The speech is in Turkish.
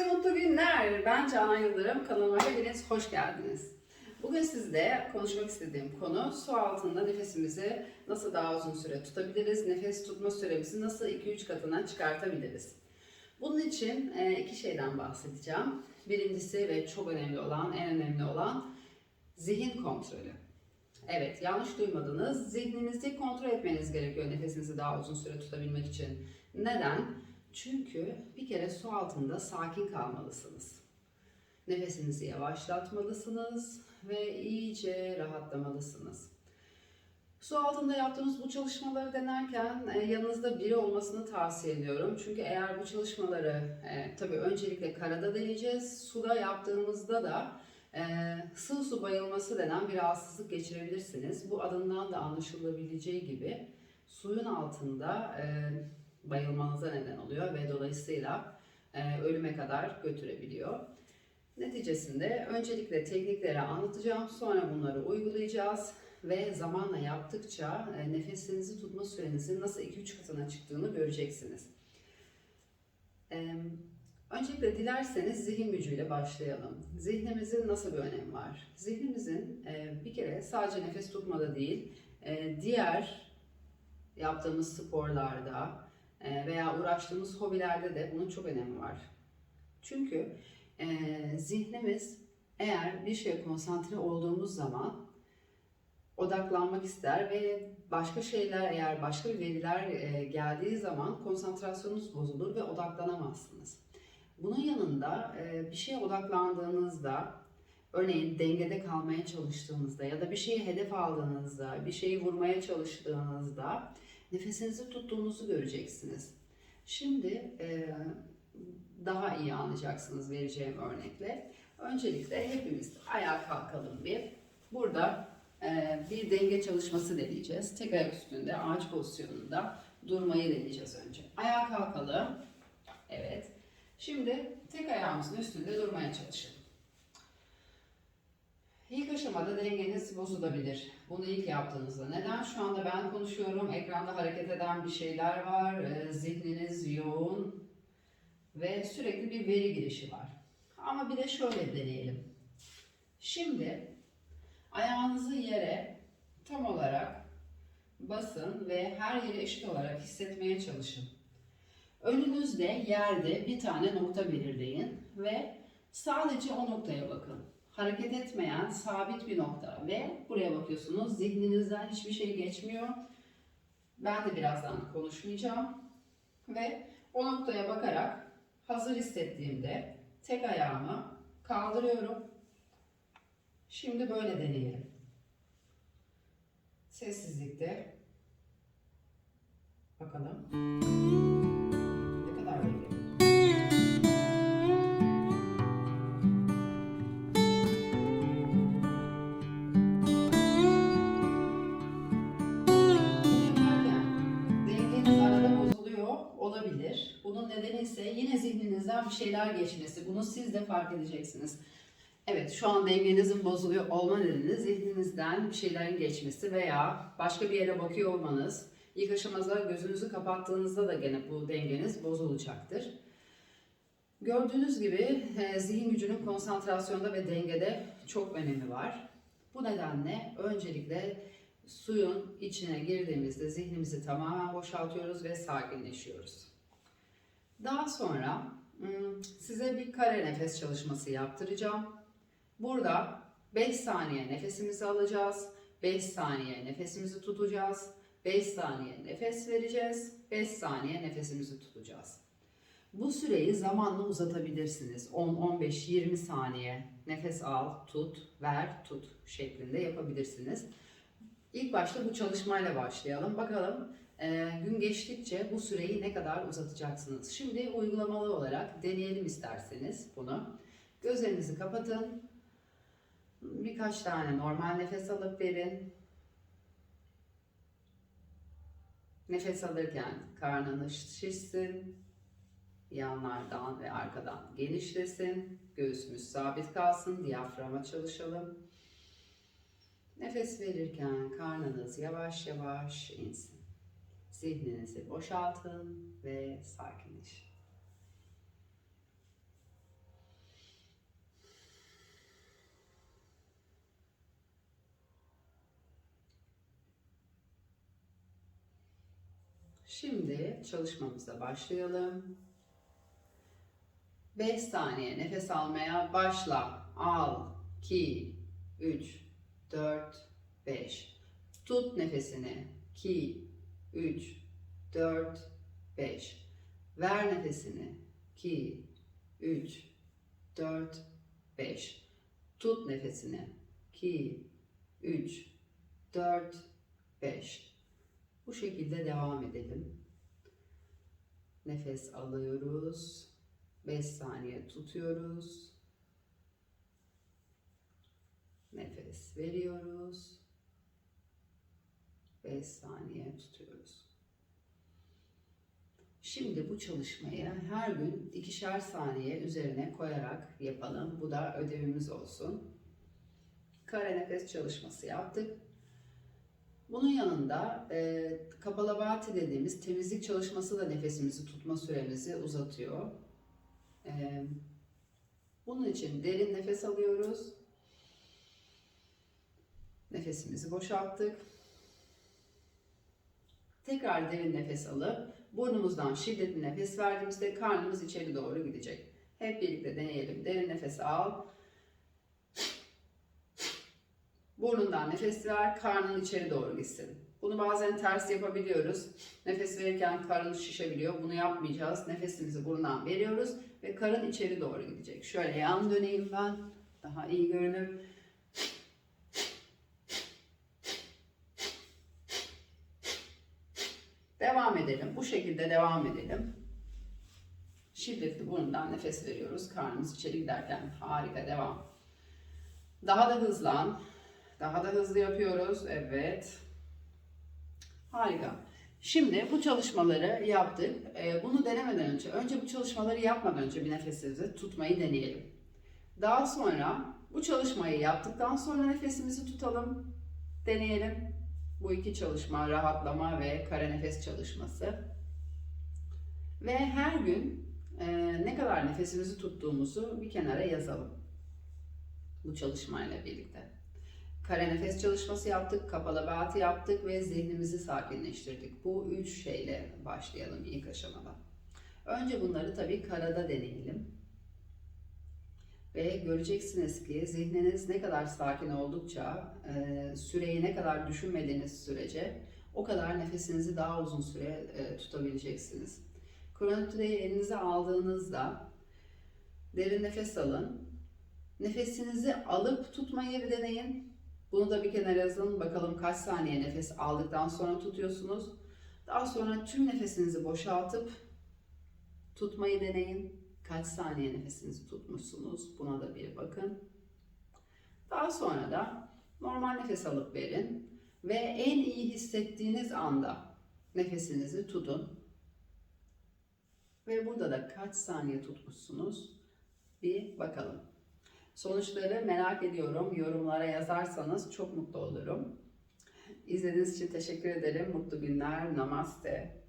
Herkese mutlu günler. Ben Canan Yıldırım. Kanalıma hepiniz hoş geldiniz. Bugün sizle konuşmak istediğim konu su altında nefesimizi nasıl daha uzun süre tutabiliriz? Nefes tutma süremizi nasıl 2-3 katına çıkartabiliriz? Bunun için e, iki şeyden bahsedeceğim. Birincisi ve çok önemli olan, en önemli olan zihin kontrolü. Evet, yanlış duymadınız. Zihninizi kontrol etmeniz gerekiyor nefesinizi daha uzun süre tutabilmek için. Neden? Çünkü bir kere su altında sakin kalmalısınız. Nefesinizi yavaşlatmalısınız ve iyice rahatlamalısınız. Su altında yaptığımız bu çalışmaları denerken e, yanınızda biri olmasını tavsiye ediyorum. Çünkü eğer bu çalışmaları e, tabii öncelikle karada deneyeceğiz. Suda yaptığımızda da e, sığ su bayılması denen bir rahatsızlık geçirebilirsiniz. Bu adından da anlaşılabileceği gibi suyun altında e, bayılmanıza neden oluyor ve dolayısıyla e, ölüme kadar götürebiliyor. Neticesinde öncelikle teknikleri anlatacağım, sonra bunları uygulayacağız ve zamanla yaptıkça e, nefesinizi tutma sürenizin nasıl 2-3 katına çıktığını göreceksiniz. E, Öncelikle dilerseniz zihin gücüyle başlayalım. Zihnimizin nasıl bir önemi var? Zihnimizin e, bir kere sadece nefes tutmada değil, e, diğer yaptığımız sporlarda veya uğraştığımız hobilerde de bunun çok önemi var. Çünkü e, zihnimiz eğer bir şeye konsantre olduğumuz zaman odaklanmak ister ve başka şeyler eğer başka bir veriler e, geldiği zaman konsantrasyonunuz bozulur ve odaklanamazsınız. Bunun yanında e, bir şeye odaklandığınızda, örneğin dengede kalmaya çalıştığınızda ya da bir şeyi hedef aldığınızda, bir şeyi vurmaya çalıştığınızda nefesinizi tuttuğunuzu göreceksiniz. Şimdi e, daha iyi anlayacaksınız vereceğim örnekle. Öncelikle hepimiz ayağa kalkalım bir. Burada e, bir denge çalışması deneyeceğiz. Tek ayak üstünde ağaç pozisyonunda durmayı deneyeceğiz önce. Ayağa kalkalım. Evet. Şimdi tek ayağımızın üstünde durmaya çalışalım. İlk aşamada dengeniz bozulabilir. Bunu ilk yaptığınızda. Neden? Şu anda ben konuşuyorum. Ekranda hareket eden bir şeyler var. e, Zihniniz yoğun ve sürekli bir veri girişi var. Ama bir de şöyle deneyelim. Şimdi ayağınızı yere tam olarak basın ve her yeri eşit olarak hissetmeye çalışın. Önünüzde yerde bir tane nokta belirleyin ve sadece o noktaya bakın. Hareket etmeyen sabit bir nokta ve buraya bakıyorsunuz. Zihninizden hiçbir şey geçmiyor. Ben de birazdan konuşmayacağım. Ve o noktaya bakarak hazır hissettiğimde tek ayağımı kaldırıyorum. Şimdi böyle deneyelim. Sessizlikte bakalım. Zihninizden bir şeyler geçmesi. Bunu siz de fark edeceksiniz. Evet, şu an dengenizin bozuluyor olma nedeni zihninizden bir şeylerin geçmesi veya başka bir yere bakıyor olmanız. İlk aşamada gözünüzü kapattığınızda da gene bu dengeniz bozulacaktır. Gördüğünüz gibi e, zihin gücünün konsantrasyonda ve dengede çok önemi var. Bu nedenle öncelikle suyun içine girdiğimizde zihnimizi tamamen boşaltıyoruz ve sakinleşiyoruz. Daha sonra size bir kare nefes çalışması yaptıracağım. Burada 5 saniye nefesimizi alacağız, 5 saniye nefesimizi tutacağız, 5 saniye nefes vereceğiz, 5 saniye nefesimizi tutacağız. Bu süreyi zamanla uzatabilirsiniz. 10, 15, 20 saniye nefes al, tut, ver, tut şeklinde yapabilirsiniz. İlk başta bu çalışmayla başlayalım. Bakalım gün geçtikçe bu süreyi ne kadar uzatacaksınız. Şimdi uygulamalı olarak deneyelim isterseniz bunu. Gözlerinizi kapatın. Birkaç tane normal nefes alıp verin. Nefes alırken karnınız şişsin. Yanlardan ve arkadan genişlesin. Göğsümüz sabit kalsın. Diyaframa çalışalım. Nefes verirken karnınız yavaş yavaş insin. Zihninizi boşaltın ve sakinleşin. Şimdi çalışmamıza başlayalım. 5 saniye nefes almaya başla. Al, 2, 3, 4, 5. Tut nefesini. 2, 3, 4, 5. Ver nefesini. 2, 3, 4, 5. Tut nefesini. 2, 3, 4, 5. Bu şekilde devam edelim. Nefes alıyoruz. 5 saniye tutuyoruz. Nefes veriyoruz. 5 saniye tutuyoruz. Şimdi bu çalışmayı her gün ikişer saniye üzerine koyarak yapalım. Bu da ödevimiz olsun. Kare nefes çalışması yaptık. Bunun yanında e, kapalabhati dediğimiz temizlik çalışması da nefesimizi tutma süremizi uzatıyor. E, bunun için derin nefes alıyoruz. Nefesimizi boşalttık. Tekrar derin nefes alıp burnumuzdan şiddetli nefes verdiğimizde karnımız içeri doğru gidecek. Hep birlikte deneyelim. Derin nefes al. Burnundan nefes ver, karnın içeri doğru gitsin. Bunu bazen ters yapabiliyoruz. Nefes verirken karın şişebiliyor. Bunu yapmayacağız. Nefesimizi burundan veriyoruz ve karın içeri doğru gidecek. Şöyle yan döneyim ben. Daha iyi görünür. Devam edelim. Bu şekilde devam edelim. Şiddetli burundan nefes veriyoruz. Karnımız içeri giderken harika devam. Daha da hızlan. Daha da hızlı yapıyoruz. Evet. Harika. Şimdi bu çalışmaları yaptık. Ee, bunu denemeden önce, önce bu çalışmaları yapmadan önce bir nefesimizi tutmayı deneyelim. Daha sonra bu çalışmayı yaptıktan sonra nefesimizi tutalım. Deneyelim. Bu iki çalışma rahatlama ve kare nefes çalışması. Ve her gün e, ne kadar nefesimizi tuttuğumuzu bir kenara yazalım. Bu çalışmayla birlikte. Kare nefes çalışması yaptık, kapalı bağıtı yaptık ve zihnimizi sakinleştirdik. Bu üç şeyle başlayalım ilk aşamada. Önce bunları tabii karada deneyelim. Ve göreceksiniz ki zihniniz ne kadar sakin oldukça, e, süreyi ne kadar düşünmediğiniz sürece o kadar nefesinizi daha uzun süre e, tutabileceksiniz. Kronometreyi elinize aldığınızda derin nefes alın. Nefesinizi alıp tutmayı bir deneyin. Bunu da bir kenara yazın. Bakalım kaç saniye nefes aldıktan sonra tutuyorsunuz. Daha sonra tüm nefesinizi boşaltıp tutmayı deneyin. Kaç saniye nefesinizi tutmuşsunuz? Buna da bir bakın. Daha sonra da normal nefes alıp verin ve en iyi hissettiğiniz anda nefesinizi tutun. Ve burada da kaç saniye tutmuşsunuz? Bir bakalım. Sonuçları merak ediyorum. Yorumlara yazarsanız çok mutlu olurum. İzlediğiniz için teşekkür ederim. Mutlu günler. Namaste.